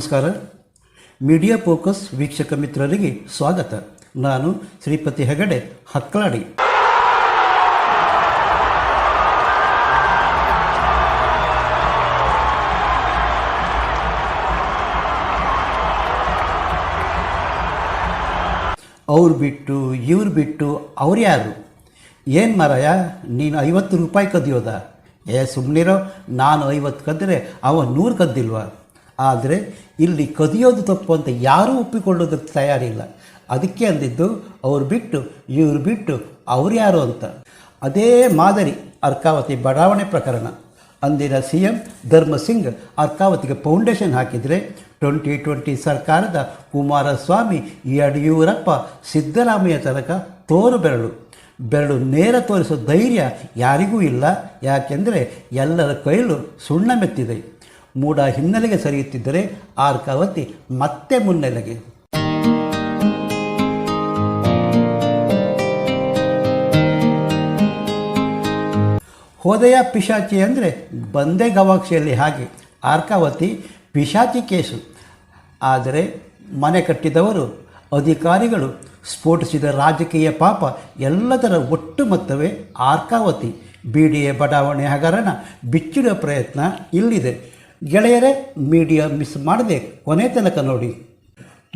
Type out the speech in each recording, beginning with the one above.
ನಮಸ್ಕಾರ. Media focus ವೀಕ್ಷಕ ಮಿತ್ರರಿಗೆ ಸ್ವಾಗತ. ನಾನು ಶ್ರೀಪತಿ ಹೆಗಡೆ ಹಕ್ಕಲಾಡಿ ಅವ್ರು ಬಿಟ್ಟು, ಇವ್ರು ಬಿಟ್ಟು ಅವ್ರು ಯಾರು? ಏನು ಮಾರಾಯ, ನೀನು ಐವತ್ತು ರೂಪಾಯಿ ಕದಿಯೋದ? ಏ ಸುಮ್ಮನಿರೋ ನಾನು ಐವತ್ತು ಕದ್ದರೆ ಅವ ನೂರು ಕದ್ದಿಲ್ವಾ? ಆದರೆ ಇಲ್ಲಿ ಕದಿಯೋದು ತಪ್ಪು ಅಂತ ಯಾರೂ ಒಪ್ಪಿಕೊಳ್ಳೋದಕ್ಕೆ ತಯಾರಿಲ್ಲ ಅದಕ್ಕೆ ಅಂದಿದ್ದು, ಅವ್ರು ಬಿಟ್ಟು, ಇವ್ರು ಬಿಟ್ಟು, ಅವ್ರು ಯಾರು ಅಂತ? ಅದೇ ಮಾದರಿ ಅರ್ಕಾವತಿ ಬಡಾವಣೆ ಪ್ರಕರಣ. ಅಂದಿನ ಸಿ ಎಂ ಧರ್ಮಸಿಂಗ್ ಅರ್ಕಾವತಿಗೆ ಫೌಂಡೇಶನ್ ಹಾಕಿದರೆ ಟ್ವೆಂಟಿ ಟ್ವೆಂಟಿ ಸರ್ಕಾರದ ಕುಮಾರಸ್ವಾಮಿ ಯಡಿಯೂರಪ್ಪ ಸಿದ್ದರಾಮಯ್ಯ ತನಕ ತೋರು ಬೆರಳು. ಬೆರಳು ನೇರ ತೋರಿಸೋ ಧೈರ್ಯ ಯಾರಿಗೂ ಇಲ್ಲ. ಯಾಕೆಂದರೆ ಎಲ್ಲರ ಕೈಲು ಸುಣ್ಣ ಮೆತ್ತಿದೆ. ಮೂಡ ಹಿನ್ನೆಲೆಗೆ ಸರಿಯುತ್ತಿದ್ದರೆ ಆರ್ಕಾವತಿ ಮತ್ತೆ ಮುನ್ನೆಲೆಗೆ. ಹೋದಯ ಪಿಶಾಚಿ ಅಂದರೆ ಬಂದೇ ಗವಾಕ್ಷಿಯಲ್ಲಿ ಹಾಗೆ. ಆರ್ಕಾವತಿ ಪಿಶಾಚಿ ಕೇಸು. ಆದರೆ ಮನೆ ಕಟ್ಟಿದವರು, ಅಧಿಕಾರಿಗಳು, ಸ್ಫೋಟಿಸಿದ ರಾಜಕೀಯ ಪಾಪ ಎಲ್ಲದರ ಒಟ್ಟು ಮೊತ್ತವೇ ಆರ್ಕಾವತಿ ಬಿ ಬಡಾವಣೆ ಹಗರಣ ಬಿಚ್ಚಿಡುವ ಪ್ರಯತ್ನ ಇಲ್ಲಿದೆ. ಗೆಳೆಯರೇ ಮೀಡಿಯಾ ಮಿಸ್ ಮಾಡದೆ ಕೊನೆ ತನಕ ನೋಡಿ.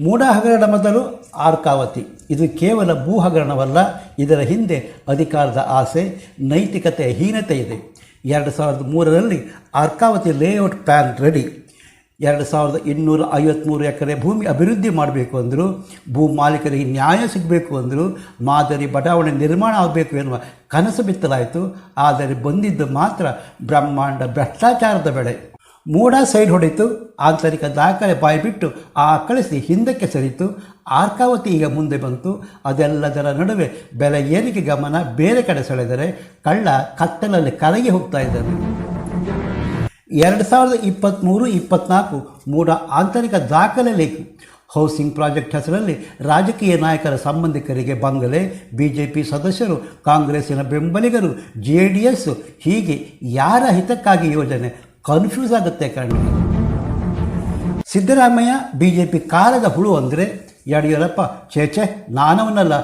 ಮೂಡ ಹಗರಣ ಮೊದಲು ಆರ್ಕಾವತಿ. ಇದು ಕೇವಲ ಭೂ ಹಗರಣವಲ್ಲ, ಇದರ ಹಿಂದೆ ಅಧಿಕಾರದ ಆಸೆ, ನೈತಿಕತೆಯ ಹೀನತೆ ಇದೆ. ಎರಡು ಸಾವಿರದ ಮೂರರಲ್ಲಿ ಆರ್ಕಾವತಿ ಲೇಔಟ್ ಪ್ಯಾನ್ ರೆಡಿ ಎರಡು ಸಾವಿರದ ಇನ್ನೂರ ಐವತ್ತ್ಮೂರು ಎಕರೆ ಭೂಮಿ ಅಭಿವೃದ್ಧಿ ಮಾಡಬೇಕು ಅಂದರು, ಭೂ ಮಾಲೀಕರಿಗೆ ನ್ಯಾಯ ಸಿಗಬೇಕು ಅಂದರು, ಮಾದರಿ ಬಡಾವಣೆ ನಿರ್ಮಾಣ ಆಗಬೇಕು ಎನ್ನುವ ಕನಸು ಬಿತ್ತಲಾಯಿತು. ಆದರೆ ಬಂದಿದ್ದು ಮಾತ್ರ ಬ್ರಹ್ಮಾಂಡ ಭ್ರಷ್ಟಾಚಾರದ ಬೆಳೆ. ಮೂಡ ಸೈಡ್ ಹೊಡೆಯಿತು. ಆಂತರಿಕ ದಾಖಲೆ ಬಾಯ್ಬಿಟ್ಟು ಆ ಕಳಿಸಿ ಹಿಂದಕ್ಕೆ ಸರಿತು ಆರ್ಕಾವತಿ ಈಗ ಮುಂದೆ ಬಂತು. ಅದೆಲ್ಲದರ ನಡುವೆ ಬೆಲೆ ಏರಿಕೆ ಗಮನ ಬೇರೆ ಕಡೆ ಸೆಳೆದರೆ ಕಳ್ಳ ಕತ್ತಲಲ್ಲಿ ಕರಗಿ ಹೋಗ್ತಾ ಇದ್ದಾನೆ. ಎರಡು ಸಾವಿರದ ಇಪ್ಪತ್ತ್ಮೂರು ಇಪ್ಪತ್ತ್ನಾಲ್ಕು ಮೂಡ ಆಂತರಿಕ ದಾಖಲೆ ಲೇಖು. ಹೌಸಿಂಗ್ ಪ್ರಾಜೆಕ್ಟ್ ಹೆಸರಲ್ಲಿ ರಾಜಕೀಯ ನಾಯಕರ ಸಂಬಂಧಿಕರಿಗೆ ಬಂಗಲೆ ಬಿ ಜೆ ಪಿ ಸದಸ್ಯರು, ಕಾಂಗ್ರೆಸ್ಸಿನ ಬೆಂಬಲಿಗರು, ಜೆ ಡಿ ಎಸ್, ಹೀಗೆ ಯಾರ ಹಿತಕ್ಕಾಗಿ ಯೋಜನೆ ಕನ್ಫ್ಯೂಸ್ ಆಗುತ್ತೆ ಕಣ್ಣು ಸಿದ್ದರಾಮಯ್ಯ ಬಿ ಜೆ ಪಿ ಕಾಲದ ಹುಳು ಅಂದರೆ ಯಡಿಯೂರಪ್ಪ ಚೇಚೆ ನಾನವನಲ್ಲ.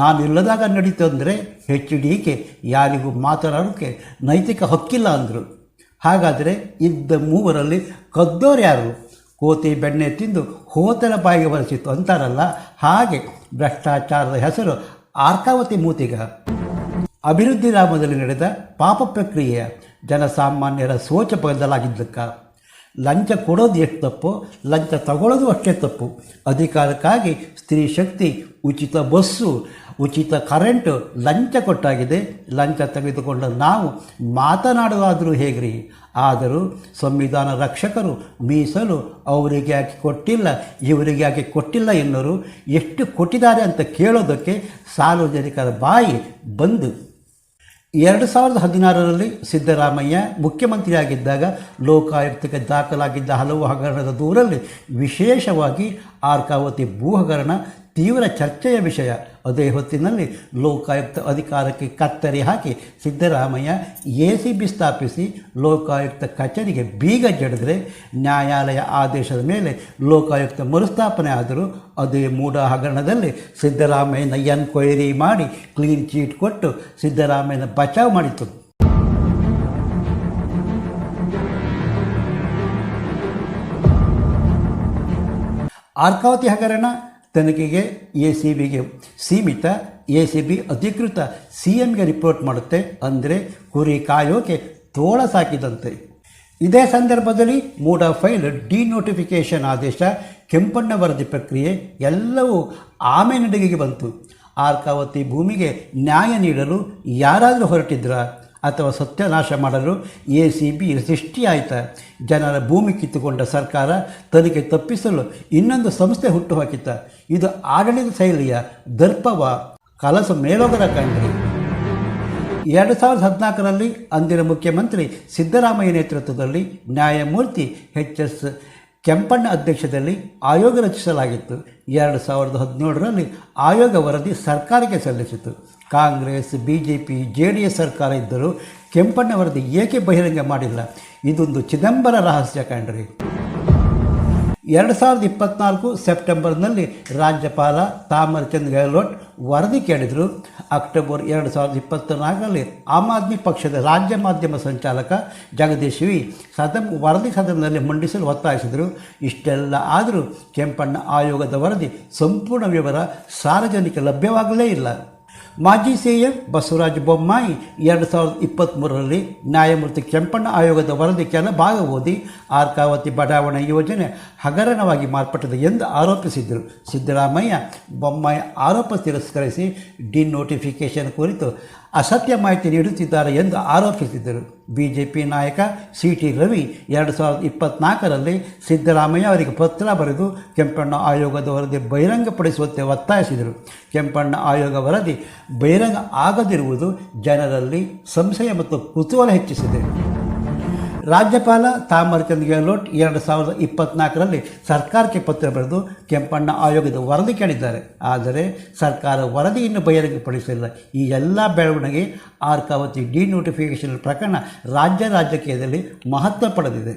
ನಾನು ಇಲ್ಲದಾಗ ನಡೀತು ಅಂದರೆ ಹೆಚ್ ಡಿ ಕೆ ಯಾರಿಗೂ ಮಾತನಾಡೋಕ್ಕೆ ನೈತಿಕ ಹಕ್ಕಿಲ್ಲ ಅಂದರು. ಹಾಗಾದರೆ ಇದ್ದ ಮೂವರಲ್ಲಿ ಕದ್ದೋರು ಯಾರು? ಕೋತಿ ಬೆಣ್ಣೆ ತಿಂದು ಹೋತರ ಬಾಯಿಗೆ ಬರೆಸಿತ್ತು ಅಂತಾರಲ್ಲ, ಹಾಗೆ ಭ್ರಷ್ಟಾಚಾರದ ಹೆಸರು ಆರ್ಕಾವತಿ ಮೂತಿಗ. ಅಭಿವೃದ್ಧಿ ರಾಮದಲ್ಲಿ ನಡೆದ ಪಾಪ ಪ್ರಕ್ರಿಯೆಯ ಜನಸಾಮಾನ್ಯರ ಸೋಚ ಬದಲಾಗಿದ್ದಕ್ಕ. ಲಂಚ ಕೊಡೋದು ಎಷ್ಟು ತಪ್ಪು, ಲಂಚ ತಗೊಳ್ಳೋದು ಅಷ್ಟೇ ತಪ್ಪು. ಅಧಿಕಾರಕ್ಕಾಗಿ ಸ್ತ್ರೀ ಶಕ್ತಿ, ಉಚಿತ ಬಸ್ಸು, ಉಚಿತ ಕರೆಂಟು ಲಂಚ ಕೊಟ್ಟಾಗಿದೆ. ಲಂಚ ತೆಗೆದುಕೊಂಡ ನಾವು ಮಾತನಾಡುವಾದರೂ ಹೇಗ್ರಿ? ಆದರೂ ಸಂವಿಧಾನ ರಕ್ಷಕರು ಮೀಸಲು ಅವರಿಗೆ ಯಾಕೆ ಕೊಟ್ಟಿಲ್ಲ, ಇವರಿಗೆ ಯಾಕೆ ಕೊಟ್ಟಿಲ್ಲ ಎನ್ನೋರು ಎಷ್ಟು ಕೊಟ್ಟಿದ್ದಾರೆ ಅಂತ ಕೇಳೋದಕ್ಕೆ ಸಾರ್ವಜನಿಕರ ಬಾಯಿ ಬಂದು ಎರಡು ಸಾವಿರದ ಹದಿನಾರರಲ್ಲಿ ಸಿದ್ದರಾಮಯ್ಯ ಮುಖ್ಯಮಂತ್ರಿಯಾಗಿದ್ದಾಗ ಲೋಕಾಯುಕ್ತಕ್ಕೆ ದಾಖಲಾಗಿದ್ದ ಹಲವು ಹಗರಣದ ದೂರಲ್ಲಿ ವಿಶೇಷವಾಗಿ ಆರ್ಕಾವತಿ ಭೂ ಹಗರಣ ತೀವ್ರ ಚರ್ಚೆಯ ವಿಷಯ. ಅದೇ ಹೊತ್ತಿನಲ್ಲಿ ಲೋಕಾಯುಕ್ತ ಅಧಿಕಾರಕ್ಕೆ ಕತ್ತರಿ ಹಾಕಿ ಸಿದ್ದರಾಮಯ್ಯ ಎ ಸಿ ಬಿ ಸ್ಥಾಪಿಸಿ ಲೋಕಾಯುಕ್ತ ಕಚೇರಿಗೆ ಬೀಗ ಜಡಿದ್ರೆ ನ್ಯಾಯಾಲಯ ಆದೇಶದ ಮೇಲೆ ಲೋಕಾಯುಕ್ತ ಮರುಸ್ಥಾಪನೆ ಆದರೂ ಅದೇ ಮೂಢ ಹಗರಣದಲ್ಲಿ ಸಿದ್ದರಾಮಯ್ಯನ ಎನ್ಕ್ವೈರಿ ಮಾಡಿ ಕ್ಲೀನ್ ಚೀಟ್ ಕೊಟ್ಟು ಸಿದ್ದರಾಮಯ್ಯನ ಬಚಾವ್ ಮಾಡಿತು ಆರ್ಕಾವತಿ ಹಗರಣ ತನಿಖೆಗೆ ಎ ಸಿ ಬಿಗೆ ಸೀಮಿತ ಎ ಸಿ ಬಿ ಅಧಿಕೃತ ಸಿ ಎಂಗೆ ರಿಪೋರ್ಟ್ ಮಾಡುತ್ತೆ ಅಂದರೆ ಕುರಿ ಕಾಯೋಕೆ ತೋಳ ಸಾಕಿದಂತೆ. ಇದೇ ಸಂದರ್ಭದಲ್ಲಿ ಮೂಡ ಫೈಲ್ ಡಿ ನೋಟಿಫಿಕೇಷನ್ ಆದೇಶ, ಕೆಂಪಣ್ಣ ವರದಿ ಪ್ರಕ್ರಿಯೆ ಎಲ್ಲವೂ ಆಮೆ ನಡಿಗೆಗೆ ಬಂತು. ಆರ್ಕಾವತಿ ಭೂಮಿಗೆ ನ್ಯಾಯ ನೀಡಲು ಯಾರಾದರೂ ಹೊರಟಿದ್ರ? ಅಥವಾ ಸತ್ಯನಾಶ ಮಾಡಲು ಎ ಸಿ ಬಿ ಸೃಷ್ಟಿಯಾಯಿತ. ಜನರ ಭೂಮಿ ಕಿತ್ತುಕೊಂಡ ಸರ್ಕಾರ ತನಿಖೆ ತಪ್ಪಿಸಲು ಇನ್ನೊಂದು ಸಂಸ್ಥೆ ಹುಟ್ಟುಹಾಕಿತ. ಇದು ಆಡಳಿತ ಶೈಲಿಯ ದರ್ಪವ ಕಲಸ ಮೇಲೋಗರ ಕಂಡ್ರಿ ಎರಡು ಸಾವಿರದ ಹದಿನಾಲ್ಕರಲ್ಲಿ ಅಂದಿನ ಮುಖ್ಯಮಂತ್ರಿ ಸಿದ್ದರಾಮಯ್ಯ ನೇತೃತ್ವದಲ್ಲಿ ನ್ಯಾಯಮೂರ್ತಿ ಎಚ್ ಎಸ್ ಕೆಂಪಣ್ಣ ಅಧ್ಯಕ್ಷದಲ್ಲಿ ಆಯೋಗ ರಚಿಸಲಾಗಿತ್ತು. ಎರಡು ಸಾವಿರದ ಹದಿನೇಳರಲ್ಲಿ ಆಯೋಗ ವರದಿ ಸರ್ಕಾರಕ್ಕೆ ಸಲ್ಲಿಸಿತು Congress B J P J D S ಸರ್ಕಾರ ಇದ್ದರೂ ಕೆಂಪಣ್ಣ ವರದಿ ಏಕೆ ಬಹಿರಂಗ ಮಾಡಿಲ್ಲ? ಇದೊಂದು ಚಿದಂಬರ ರಹಸ್ಯ ಕಂಡ್ರಿ ಎರಡು ಸಾವಿರದ ಇಪ್ಪತ್ನಾಲ್ಕು ಸೆಪ್ಟೆಂಬರ್ನಲ್ಲಿ ರಾಜ್ಯಪಾಲ ತಾಮರ್ಚಂದ್ ಗೆಹ್ಲೋಟ್ ವರದಿ ಕೇಳಿದರು. ಅಕ್ಟೋಬರ್ ಎರಡು ಸಾವಿರದ ಇಪ್ಪತ್ತನಾಲ್ಕರಲ್ಲಿ ಆಮ್ ಆದ್ಮಿ ಪಕ್ಷದ ರಾಜ್ಯ ಮಾಧ್ಯಮ ಸಂಚಾಲಕ ಜಗದೀಶ್ ವಿ ವರದಿ ಸದನದಲ್ಲಿ ಮಂಡಿಸಲು ಒತ್ತಾಯಿಸಿದರು. ಇಷ್ಟೆಲ್ಲ ಆದರೂ ಕೆಂಪಣ್ಣ ಆಯೋಗದ ವರದಿ ಸಂಪೂರ್ಣ ವಿವರ ಸಾರ್ವಜನಿಕ ಲಭ್ಯವಾಗಲೇ ಇಲ್ಲ. ಮಾಜಿ ಸಿಎಂ ಬಸವರಾಜ ಬೊಮ್ಮಾಯಿ ಎರಡು ಸಾವಿರದ ಇಪ್ಪತ್ತ್ಮೂರರಲ್ಲಿ ನ್ಯಾಯಮೂರ್ತಿ ಕೆಂಪಣ್ಣ ಆಯೋಗದ ವರದಿ ಕೆಲ ಭಾಗ ಓದಿ ಆರ್ಕಾವತಿ ಬಡಾವಣೆ ಯೋಜನೆ ಹಗರಣವಾಗಿ ಮಾರ್ಪಟ್ಟಿದೆ ಎಂದು ಆರೋಪಿಸಿದ್ದರು. ಸಿದ್ದರಾಮಯ್ಯ ಬೊಮ್ಮಾಯಿ ಆರೋಪ ತಿರಸ್ಕರಿಸಿ ಡಿನೋಟಿಫಿಕೇಷನ್ ಕುರಿತು. ಅಸತ್ಯ ಮಾಹಿತಿ ನೀಡುತ್ತಿದ್ದಾರೆ ಎಂದು ಆರೋಪಿಸಿದ್ದರು. ಪಿ ನಾಯಕ ಸಿ ಟಿ ರವಿ ಎರಡು ಸಾವಿರದ ಇಪ್ಪತ್ನಾಲ್ಕರಲ್ಲಿ ಸಿದ್ದರಾಮಯ್ಯ ಅವರಿಗೆ ಪತ್ರ ಬರೆದು ಕೆಂಪಣ್ಣ ಆಯೋಗದ ವರದಿ ಬಹಿರಂಗಪಡಿಸುವಂತೆ ಒತ್ತಾಯಿಸಿದರು. ಕೆಂಪಣ್ಣ ಆಯೋಗ ವರದಿ ಬಹಿರಂಗ ಆಗದಿರುವುದು ಜನರಲ್ಲಿ ಸಂಶಯ ಮತ್ತು ಕುತೂಹಲ ಹೆಚ್ಚಿಸಿದೆ. ರಾಜ್ಯಪಾಲ ತಾಮರ್ಚಂದ್ ಗೆಹ್ಲೋಟ್ ಎರಡು ಸಾವಿರದ ಇಪ್ಪತ್ನಾಲ್ಕರಲ್ಲಿ ಸರ್ಕಾರಕ್ಕೆ ಪತ್ರ ಬರೆದು ಕೆಂಪಣ್ಣ ಆಯೋಗದ ವರದಿ ಕೇಳಿದ್ದಾರೆ. ಆದರೆ ಸರ್ಕಾರ ವರದಿಯನ್ನು ಬಹಿರಂಗಪಡಿಸಲಿಲ್ಲ ಈ ಎಲ್ಲ ಬೆಳವಣಿಗೆ ಆರ್ಕಾವತಿ ಡಿನೋಟಿಫಿಕೇಷನ್ ಪ್ರಕರಣ ರಾಜ್ಯ ರಾಜಕೀಯದಲ್ಲಿ ಮಹತ್ವ ಪಡೆದಿದೆ.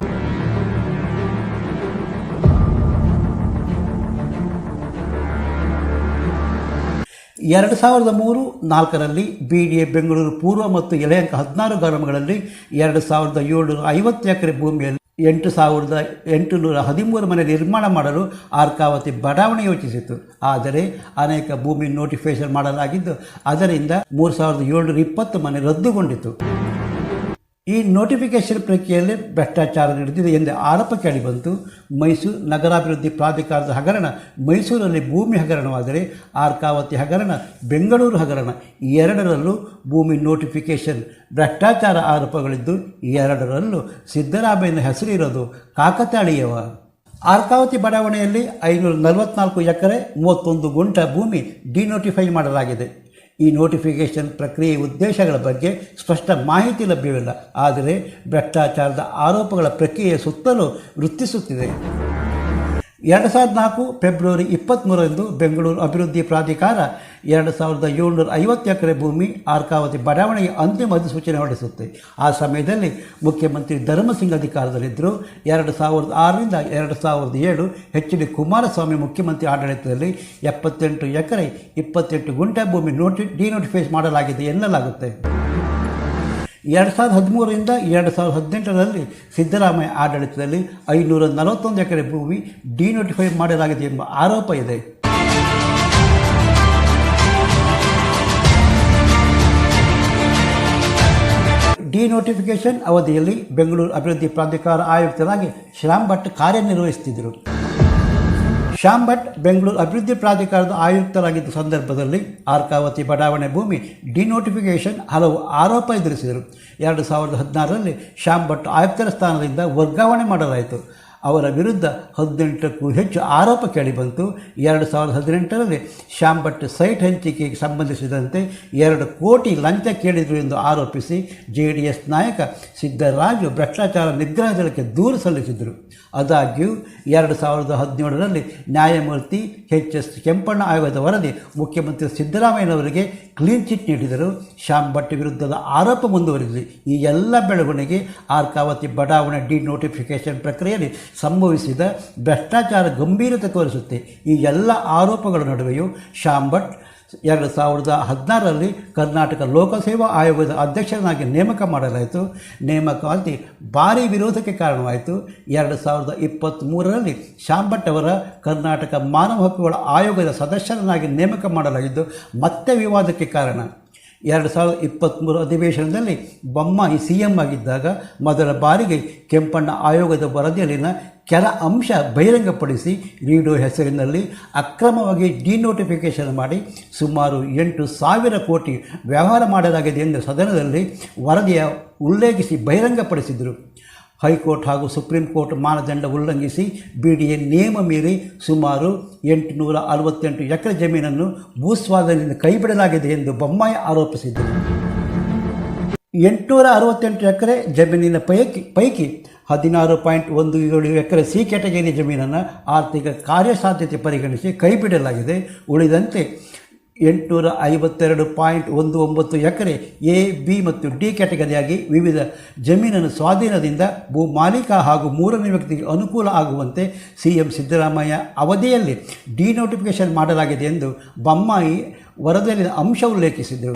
ಎರಡು ಸಾವಿರದ ಮೂರು ನಾಲ್ಕರಲ್ಲಿ ಬಿ ಡಿ ಎ ಬೆಂಗಳೂರು ಪೂರ್ವ ಮತ್ತು ಯಲಹಂಕ ಹದಿನಾರು ಗ್ರಾಮಗಳಲ್ಲಿ ಎರಡು ಸಾವಿರದ ಏಳುನೂರ ಐವತ್ತು ಎಕರೆ ಭೂಮಿಯಲ್ಲಿ ಎಂಟು ಸಾವಿರದ ಎಂಟುನೂರ ಹದಿಮೂರು ಮನೆ ನಿರ್ಮಾಣ ಮಾಡಲು ಆರ್ಕಾವತಿ ಬಡಾವಣೆ ಯೋಚಿಸಿತು ಆದರೆ ಅನೇಕ ಭೂಮಿ ನೋಟಿಫಿಕೇಶನ್ ಮಾಡಲಾಗಿದ್ದು, ಅದರಿಂದ ಮೂರು ಸಾವಿರದ ಏಳುನೂರ ಇಪ್ಪತ್ತು ಮನೆ ರದ್ದುಗೊಂಡಿತು ಈ ನೋಟಿಫಿಕೇಶನ್ ಪ್ರಕ್ರಿಯೆಯಲ್ಲಿ ಭ್ರಷ್ಟಾಚಾರ ನಡೆದಿದೆ ಎಂದು ಆರೋಪ ಕೇಳಿಬಂತು ಮೈಸೂರು ನಗರಾಭಿವೃದ್ಧಿ ಪ್ರಾಧಿಕಾರದ ಹಗರಣ ಮೈಸೂರಲ್ಲಿ ಭೂಮಿ ಹಗರಣವಾದರೆ ಆರ್ಕಾವತಿ ಹಗರಣ, ಬೆಂಗಳೂರು ಹಗರಣ ಎರಡರಲ್ಲೂ ಭೂಮಿ ನೋಟಿಫಿಕೇಶನ್ ಭ್ರಷ್ಟಾಚಾರ ಆರೋಪಗಳಿದ್ದು ಎರಡರಲ್ಲೂ ಸಿದ್ದರಾಮಯ್ಯನ ಹೆಸರಿರೋದು ಕಾಕತಾಳೀಯವ. ಆರ್ಕಾವತಿ ಬಡಾವಣೆಯಲ್ಲಿ ಐನೂರ ನಲವತ್ನಾಲ್ಕು ಎಕರೆ, ಮೂವತ್ತೊಂದು ಗುಂಟ ಭೂಮಿ ಡಿನೋಟಿಫೈ ಮಾಡಲಾಗಿದೆ. ಈ ನೋಟಿಫಿಕೇಷನ್ ಪ್ರಕ್ರಿಯೆ ಉದ್ದೇಶಗಳ ಬಗ್ಗೆ ಸ್ಪಷ್ಟ ಮಾಹಿತಿ ಲಭ್ಯವಿಲ್ಲ. ಆದರೆ ಭ್ರಷ್ಟಾಚಾರದ ಆರೋಪಗಳ ಪ್ರಕ್ರಿಯೆ ಸುತ್ತಲೂ ವೃತ್ತಿಸುತ್ತಿದೆ. ಎರಡು ಸಾವಿರದ ನಾಲ್ಕು ಫೆಬ್ರವರಿ ಇಪ್ಪತ್ತ್ಮೂರರಂದು ಬೆಂಗಳೂರು ಅಭಿವೃದ್ಧಿ ಪ್ರಾಧಿಕಾರ ಎರಡು ಸಾವಿರದ ಏಳ್ನೂರ ಐವತ್ತು ಎಕರೆ ಭೂಮಿ ಆರ್ಕಾವತಿ ಬಡಾವಣೆಗೆ ಅಂತಿಮ ಅಧಿಸೂಚನೆ ಹೊರಡಿಸುತ್ತೆ. ಆ ಸಮಯದಲ್ಲಿ ಮುಖ್ಯಮಂತ್ರಿ ಧರ್ಮಸಿಂಗ್ ಅಧಿಕಾರದಲ್ಲಿದ್ದರು. ಎರಡು ಸಾವಿರದ ಆರರಿಂದ ಎರಡು ಸಾವಿರದ ಏಳು ಎಚ್ ಡಿ ಕುಮಾರಸ್ವಾಮಿ ಮುಖ್ಯಮಂತ್ರಿ ಆಡಳಿತದಲ್ಲಿ ಎಪ್ಪತ್ತೆಂಟು ಎಕರೆ ಇಪ್ಪತ್ತೆಂಟು ಗುಂಟೆ ಭೂಮಿ ನೋಟಿ ಡಿನೋಟಿಫೈಸ್ ಮಾಡಲಾಗಿದೆ ಎನ್ನಲಾಗುತ್ತೆ. ಎರಡು ಸಾವಿರದ ಹದಿಮೂರರಿಂದ ಎರಡು ಸಾವಿರದ ಹದಿನೆಂಟರಲ್ಲಿ ಸಿದ್ದರಾಮಯ್ಯ ಆಡಳಿತದಲ್ಲಿ ಐನೂರ ನಲವತ್ತೊಂದು ಎಕರೆ ಭೂಮಿ ಡಿನೋಟಿಫೈ ಮಾಡಲಾಗಿದೆ ಎಂಬ ಆರೋಪ ಇದೆ. ಡಿನೋಟಿಫಿಕೇಷನ್ ಅವಧಿಯಲ್ಲಿ ಬೆಂಗಳೂರು ಅಭಿವೃದ್ಧಿ ಪ್ರಾಧಿಕಾರ ಆಯುಕ್ತರಾಗಿ ಶ್ರಾಮ್ ಭಟ್ ಕಾರ್ಯನಿರ್ವಹಿಸುತ್ತಿದ್ದರು. ಶ್ಯಾಮ್ ಭಟ್ ಬೆಂಗಳೂರು ಅಭಿವೃದ್ಧಿ ಪ್ರಾಧಿಕಾರದ ಆಯುಕ್ತರಾಗಿದ್ದ ಸಂದರ್ಭದಲ್ಲಿ ಆರ್ಕಾವತಿ ಬಡಾವಣೆ ಭೂಮಿ ಡಿನೋಟಿಫಿಕೇಷನ್ ಹಲವು ಆರೋಪ ಎದುರಿಸಿದರು. ಎರಡು ಸಾವಿರದ ಹದಿನಾರರಲ್ಲಿ ಶ್ಯಾಮ್ ಭಟ್ ಆಯುಕ್ತರ ಸ್ಥಾನದಿಂದ ವರ್ಗಾವಣೆ ಮಾಡಲಾಯಿತು. ಅವರ ವಿರುದ್ಧ ಹದಿನೆಂಟಕ್ಕೂ ಹೆಚ್ಚು ಆರೋಪ ಕೇಳಿಬಂತು. ಎರಡು ಸಾವಿರದ ಹದಿನೆಂಟರಲ್ಲಿ ಶ್ಯಾಮ್ ಸೈಟ್ ಹಂಚಿಕೆಗೆ ಸಂಬಂಧಿಸಿದಂತೆ ಎರಡು ಕೋಟಿ ಲಂಚ ಕೇಳಿದರು ಎಂದು ಆರೋಪಿಸಿ ಜೆ ನಾಯಕ ಸಿದ್ದರಾಜು ಭ್ರಷ್ಟಾಚಾರ ನಿಗ್ರಹ ದಳಕ್ಕೆ ದೂರು ಸಲ್ಲಿಸಿದರು. ಆದಾಗ್ಯೂ, ಎರಡು ಸಾವಿರದ ಹದಿನೇಳರಲ್ಲಿ ನ್ಯಾಯಮೂರ್ತಿ ಎಚ್ ಎಸ್ ಕೆಂಪಣ್ಣ ಆಯೋಗದ ವರದಿ ಮುಖ್ಯಮಂತ್ರಿ ಸಿದ್ದರಾಮಯ್ಯನವರಿಗೆ ಕ್ಲೀನ್ ಚಿಟ್ ನೀಡಿದರು. ಶ್ಯಾಮ್ ಭಟ್ ವಿರುದ್ಧದ ಆರೋಪ ಮುಂದುವರಿದಿದೆ. ಈ ಎಲ್ಲ ಬೆಳವಣಿಗೆ ಆರ್ಕಾವತಿ ಬಡಾವಣೆ ಡಿ ನೋಟಿಫಿಕೇಷನ್ ಪ್ರಕ್ರಿಯೆಯಲ್ಲಿ ಸಂಭವಿಸಿದ ಭ್ರಷ್ಟಾಚಾರ ಗಂಭೀರತೆ ತೋರಿಸುತ್ತೆ. ಈ ಎಲ್ಲ ಆರೋಪಗಳ ನಡುವೆಯೂ ಶ್ಯಾಮ್ ಭಟ್ ಎರಡು ಸಾವಿರದ ಹದಿನಾರರಲ್ಲಿ ಕರ್ನಾಟಕ ಲೋಕಸೇವಾ ಆಯೋಗದ ಅಧ್ಯಕ್ಷರನ್ನಾಗಿ ನೇಮಕ ಮಾಡಲಾಯಿತು. ನೇಮಕಾತಿ ಭಾರೀ ವಿರೋಧಕ್ಕೆ ಕಾರಣವಾಯಿತು. ಎರಡು ಸಾವಿರದ ಇಪ್ಪತ್ತ್ಮೂರರಲ್ಲಿ ಶ್ಯಾಮ್ ಭಟ್ ಅವರ ಕರ್ನಾಟಕ ಮಾನವ ಹಕ್ಕುಗಳ ಆಯೋಗದ ಸದಸ್ಯರನ್ನಾಗಿ ನೇಮಕ ಮಾಡಲಾಗಿದ್ದು ಮತ್ತೆ ವಿವಾದಕ್ಕೆ ಕಾರಣ. ಎರಡು ಸಾವಿರದ ಇಪ್ಪತ್ತ್ಮೂರು ಅಧಿವೇಶನದಲ್ಲಿ ಬೊಮ್ಮಾಯಿ ಸಿ ಎಂ ಆಗಿದ್ದಾಗ ಮೊದಲ ಬಾರಿಗೆ ಕೆಂಪಣ್ಣ ಆಯೋಗದ ವರದಿಯಲ್ಲಿನ ಕೆಲ ಅಂಶ ಬಹಿರಂಗಪಡಿಸಿ ರೀಡೋ ಹೆಸರಿನಲ್ಲಿ ಅಕ್ರಮವಾಗಿ ಡಿನೋಟಿಫಿಕೇಷನ್ ಮಾಡಿ ಸುಮಾರು ಎಂಟು ಸಾವಿರ ಕೋಟಿ ವ್ಯವಹಾರ ಮಾಡಲಾಗಿದೆ ಎಂದು ಸದನದಲ್ಲಿ ವರದಿಯ ಉಲ್ಲೇಖಿಸಿ ಬಹಿರಂಗಪಡಿಸಿದರು. ಹೈಕೋರ್ಟ್ ಹಾಗೂ ಸುಪ್ರೀಂ ಕೋರ್ಟ್ ಮಾನದಂಡ ಉಲ್ಲಂಘಿಸಿ ಬಿ ಡಿ ಎ ನಿಯಮ ಮೀರಿ ಸುಮಾರು ಎಂಟುನೂರ ಅರವತ್ತೆಂಟು ಎಕರೆ ಜಮೀನನ್ನು ಭೂಸ್ವಾಧೀನದಿಂದ ಕೈಬಿಡಲಾಗಿದೆ ಎಂದು ಬೊಮ್ಮಾಯಿ ಆರೋಪಿಸಿದರು. ಎಂಟುನೂರ ಅರವತ್ತೆಂಟು ಎಕರೆ ಜಮೀನಿನ ಪೈಕಿ ಪೈಕಿ ಹದಿನಾರು ಪಾಯಿಂಟ್ ಒಂದು ಏಳು ಎಕರೆ ಸಿ ಕ್ಯಾಟಗರಿ ಜಮೀನನ್ನು ಆರ್ಥಿಕ ಕಾರ್ಯಸಾಧ್ಯತೆ ಪರಿಗಣಿಸಿ ಕೈಬಿಡಲಾಗಿದೆ. ಉಳಿದಂತೆ ಎಂಟುನೂರ ಐವತ್ತೆರಡು ಪಾಯಿಂಟ್ ಒಂದು ಒಂಬತ್ತು ಎಕರೆ ಎ, ಬಿ ಮತ್ತು ಡಿ ಕ್ಯಾಟಗರಿಯಾಗಿ ವಿವಿಧ ಜಮೀನನ್ನು ಸ್ವಾಧೀನದಿಂದ ಭೂ ಮಾಲೀಕ ಹಾಗೂ ಮೂರನೇ ವ್ಯಕ್ತಿಗೆ ಅನುಕೂಲ ಆಗುವಂತೆ ಸಿ ಎಂ ಸಿದ್ದರಾಮಯ್ಯ ಅವಧಿಯಲ್ಲಿ ಡಿನೋಟಿಫಿಕೇಷನ್ ಮಾಡಲಾಗಿದೆ ಎಂದು ಬೊಮ್ಮಾಯಿ ವರದಿಯಲ್ಲಿನ ಅಂಶ ಉಲ್ಲೇಖಿಸಿದರು.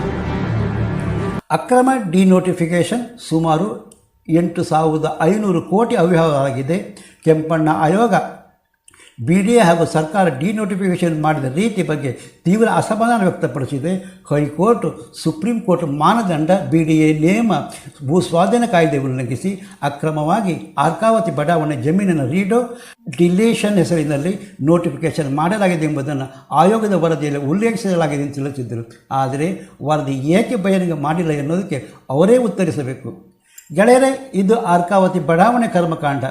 ಅಕ್ರಮ ಡಿನೋಟಿಫಿಕೇಷನ್ ಸುಮಾರು ಎಂಟು ಸಾವಿರದ ಐನೂರು ಕೋಟಿ ಅವ್ಯವಹಾರವಾಗಿದೆ ಕೆಂಪಣ್ಣ ಆಯೋಗ ಬಿ ಡಿ ಎ ಹಾಗೂ ಸರ್ಕಾರ ಡಿನೋಟಿಫಿಕೇಷನ್ ಮಾಡಿದ ರೀತಿ ಬಗ್ಗೆ ತೀವ್ರ ಅಸಮಾಧಾನ ವ್ಯಕ್ತಪಡಿಸಿದೆ. ಹೈಕೋರ್ಟ್, ಸುಪ್ರೀಂ ಕೋರ್ಟ್ ಮಾನದಂಡ ಬಿ ಡಿ ಎ ನಿಯಮ ಭೂ ಸ್ವಾಧೀನ ಕಾಯ್ದೆ ಉಲ್ಲಂಘಿಸಿ ಅಕ್ರಮವಾಗಿ ಅರ್ಕಾವತಿ ಬಡಾವಣೆ ಜಮೀನಿನ ರೀಡೋ ಡಿಲೇಷನ್ ಹೆಸರಿನಲ್ಲಿ ನೋಟಿಫಿಕೇಷನ್ ಮಾಡಲಾಗಿದೆ ಎಂಬುದನ್ನು ಆಯೋಗದ ವರದಿಯಲ್ಲಿ ಉಲ್ಲೇಖಿಸಲಾಗಿದೆ ಎಂದು ತಿಳಿಸಿದ್ದರು. ಆದರೆ ವರದಿ ಏಕೆ ಬಹಿರಂಗ ಮಾಡಿಲ್ಲ ಎನ್ನುವುದಕ್ಕೆ ಅವರೇ ಉತ್ತರಿಸಬೇಕು. ಗೆಳೆಯರೇ, ಇದು ಅರ್ಕಾವತಿ ಬಡಾವಣೆ ಕರ್ಮಕಾಂಡ.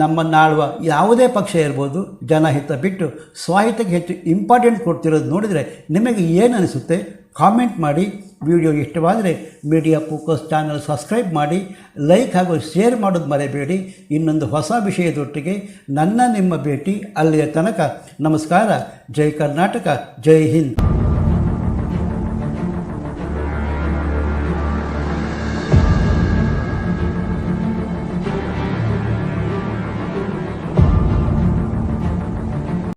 ನಮ್ಮನ್ನಾಳುವ ಯಾವುದೇ ಪಕ್ಷ ಇರ್ಬೋದು ಜನಹಿತ ಬಿಟ್ಟು ಸ್ವಾಹಿತಕ್ಕೆ ಹೆಚ್ಚು ಇಂಪಾರ್ಟೆಂಟ್ ಕೊಡ್ತಿರೋದು ನೋಡಿದರೆ ನಿಮಗೆ ಏನು ಅನಿಸುತ್ತೆ? ಕಾಮೆಂಟ್ ಮಾಡಿ ವಿಡಿಯೋ ಇಷ್ಟವಾದರೆ ಮೀಡಿಯಾ ಫೋಕಸ್ ಚಾನಲ್ ಸಬ್ಸ್ಕ್ರೈಬ್ ಮಾಡಿ ಲೈಕ್ ಹಾಗೂ ಶೇರ್ ಮಾಡೋದು ಮರೆಯಬೇಡಿ ಇನ್ನೊಂದು ಹೊಸ ವಿಷಯದೊಟ್ಟಿಗೆ ನನ್ನ ನಿಮ್ಮ ಭೇಟಿ ಅಲ್ಲಿಯ ತನಕ. ನಮಸ್ಕಾರ, ಜೈ ಕರ್ನಾಟಕ, ಜೈ ಹಿಂದ್.